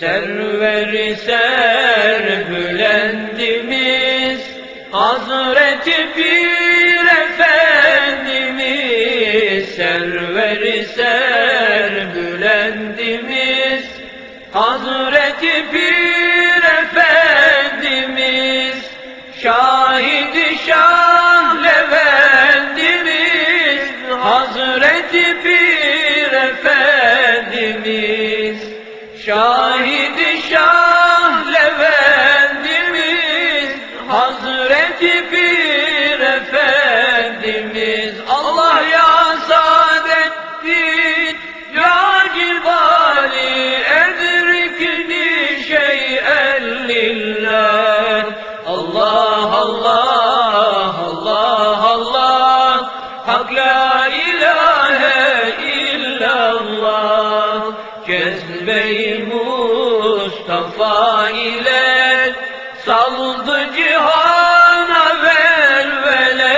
Server ser bülendimiz Hazreti Pir Efendimiz. Server ser bülendimiz Hazreti Pir Efendimiz. Şahidi Şah Levendimiz Hazreti Pir Efendimiz. Şahidi Cezbe-i Mustafa ile saldı cihana velvele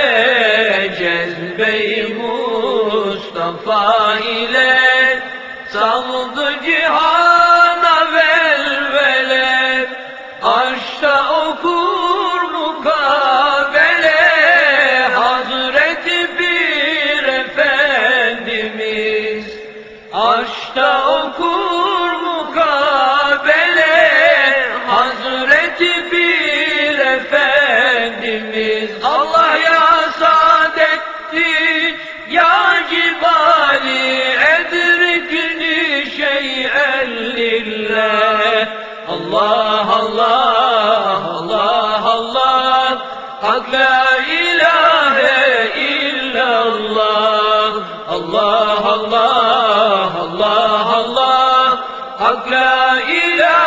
Cezbe-i Mustafa ile saldı cihana velvele Aşta okur mukabele Hazreti Bir Efendimiz Aşta okur Hazreti Bir Efendimiz Allah ya Saadettin Ya Cibali Edrikni şey'en lillah Allah Allah Allah Allah. Hak la ilahe illallah. Allah Allah Allah Allah. Hak la ilahe